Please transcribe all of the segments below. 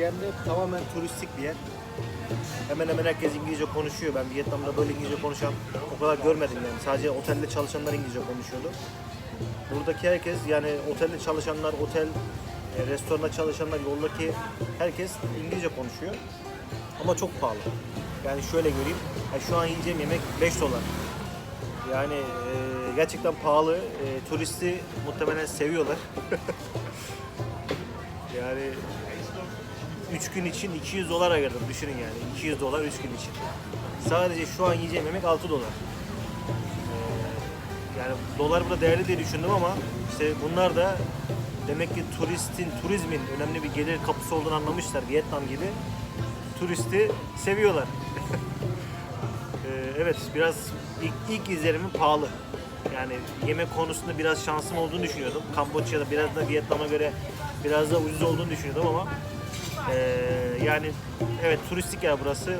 Reap tamamen turistik bir yer. Hemen hemen herkes İngilizce konuşuyor. Ben Vietnam'da böyle İngilizce konuşan o kadar görmedim yani. Sadece otelde çalışanlar İngilizce konuşuyordu. Buradaki herkes yani otelde çalışanlar, otel, e, restoranda çalışanlar, yoldaki herkes İngilizce konuşuyor. Ama çok pahalı. Yani şöyle göreyim. Yani şu an yiyeceğim yemek 5 dolar. Yani e, gerçekten pahalı. E, turisti muhtemelen seviyorlar. yani 3 gün için 200 dolar ayırdım düşünün yani. 200 dolar 3 gün için. Sadece şu an yiyeceğim yemek 6 dolar. Ee, yani dolar burada değerli diye düşündüm ama işte bunlar da demek ki turistin, turizmin önemli bir gelir kapısı olduğunu anlamışlar Vietnam gibi. Turisti seviyorlar. Ee, evet biraz ilk, ilk izlenimim pahalı. Yani yemek konusunda biraz şansım olduğunu düşünüyordum. Kamboçya'da biraz da Vietnam'a göre biraz da ucuz olduğunu düşünüyordum ama ee, yani evet turistik yer burası.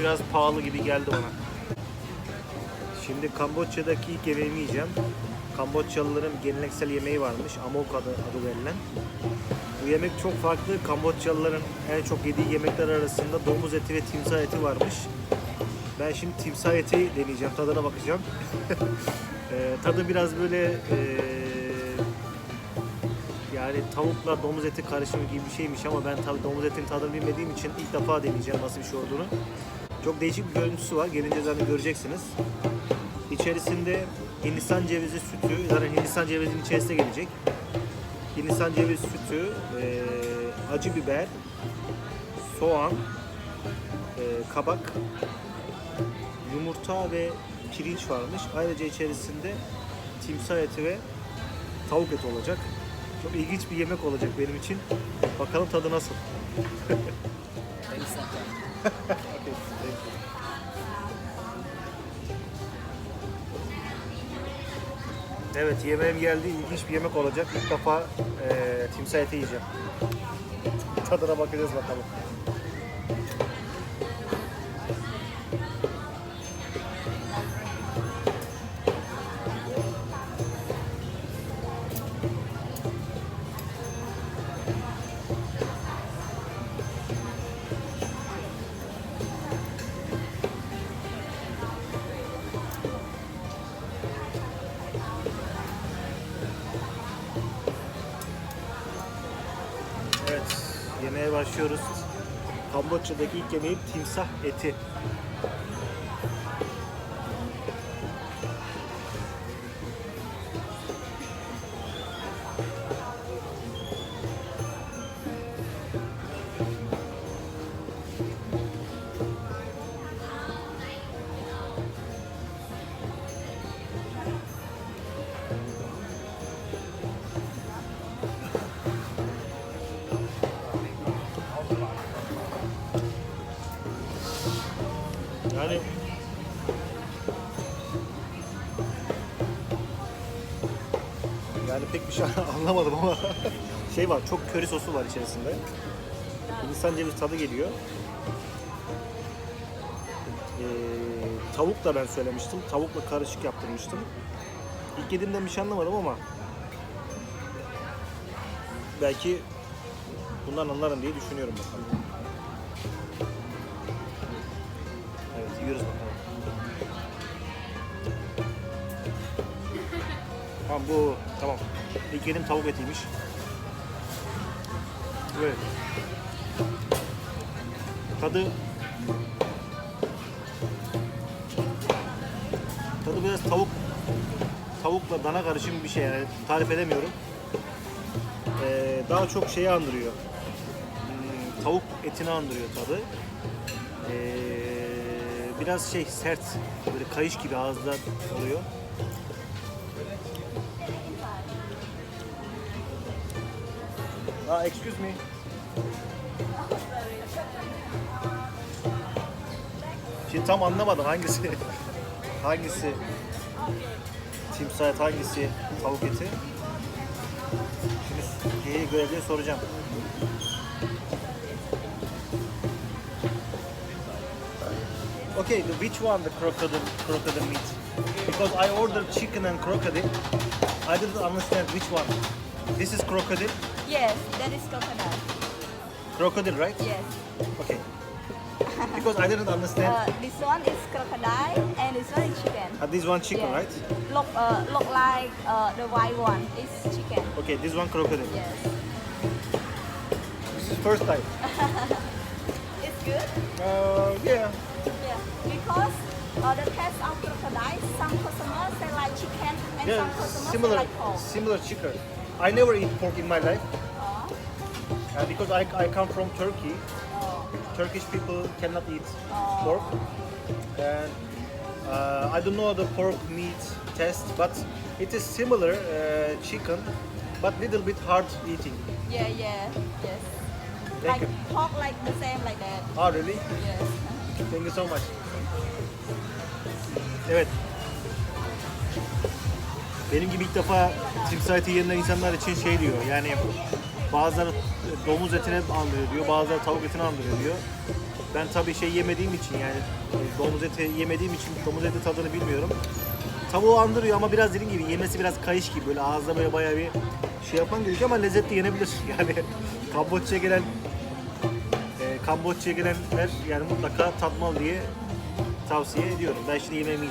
Biraz pahalı gibi geldi bana. Şimdi Kamboçya'daki ilk yemeğimi yiyeceğim. Kamboçyalıların geleneksel yemeği varmış. Amok adı, adı verilen. Bu yemek çok farklı. Kamboçyalıların en çok yediği yemekler arasında domuz eti ve timsah eti varmış. Ben şimdi timsah eti deneyeceğim. Tadına bakacağım. Ee, tadı biraz böyle ee, yani tavukla domuz eti karışımı gibi bir şeymiş ama ben tabii domuz etinin tadını bilmediğim için ilk defa deneyeceğim nasıl bir şey olduğunu. Çok değişik bir görüntüsü var. Gelince zaten göreceksiniz. İçerisinde Hindistan cevizi sütü, zaten Hindistan cevizinin içerisine gelecek. Hindistan cevizi sütü, eee, acı biber, soğan, eee, kabak, yumurta ve pirinç varmış. Ayrıca içerisinde timsah eti ve tavuk eti olacak. Çok ilginç bir yemek olacak benim için. Bakalım tadı nasıl. Evet yemeğim geldi. İlginç bir yemek olacak. İlk defa eee timsah eti yiyeceğim. Tadına bakacağız bakalım. Yemeğe başlıyoruz. Kamboçya'daki ilk yemeğim timsah eti. Yani yani pek bir şey anlamadım ama şey var çok köri sosu var içerisinde. Hindistan ceviz tadı geliyor. Ee, tavuk da ben söylemiştim. Tavukla karışık yaptırmıştım. İlk yediğimden bir şey anlamadım ama belki bundan anlarım diye düşünüyorum bakalım. Yiyoruz bakalım. Tamam bu tamam. İlk yedim tavuk etiymiş. Evet. Tadı Tadı biraz tavuk tavukla dana karışımı bir şey yani tarif edemiyorum. Ee, daha çok şeyi andırıyor. Hmm, tavuk etini andırıyor tadı. Ee, biraz şey sert, böyle kayış gibi ağızda oluyor. Ah, excuse me. Şimdi tam anlamadım hangisi hangisi timsah hangisi tavuk eti. Şimdi görevliye soracağım. Okay, the, which one the crocodile crocodile meat? Because I ordered chicken and crocodile. I didn't understand which one. This is crocodile. Yes, that is crocodile. Crocodile, right? Yes. Okay. Because I didn't understand. Uh, this one is crocodile and this one is chicken. Uh, this one chicken, Yeah. right? Look, uh, look like uh, the white one is chicken. Okay, this one crocodile. Yes. This is first time. Good. Uh, yeah. Yeah. Because uh, the taste of crocodile, some customers they like chicken and some customers similar, they like pork. similar chicken. I never eat pork in my life Oh. uh, because I, I come from Turkey. Oh. Turkish people cannot eat Oh. pork, and uh, I don't know the pork meat taste, but it is similar uh, chicken, but little bit hard eating. Yeah, yeah, yes. Thank like you. pork, like the same like that. Oh really? Yes. Thank you so much. Evet. Benim gibi ilk defa timsah eti insanlar için şey diyor yani bazıları domuz etine andırıyor diyor, bazıları tavuk etine andırıyor diyor. Ben tabii şey yemediğim için yani e, domuz eti yemediğim için domuz eti tadını bilmiyorum. Tavuğu andırıyor ama biraz dediğim gibi yemesi biraz kayış gibi böyle ağızda böyle bayağı bir şey yapan gerekiyor ama lezzetli yenebilir. Yani Kamboçya'ya gelen Kamboçya'ya gelenler yani mutlaka tatmalı diye tavsiye ediyorum. Ben şimdi yemeğimi.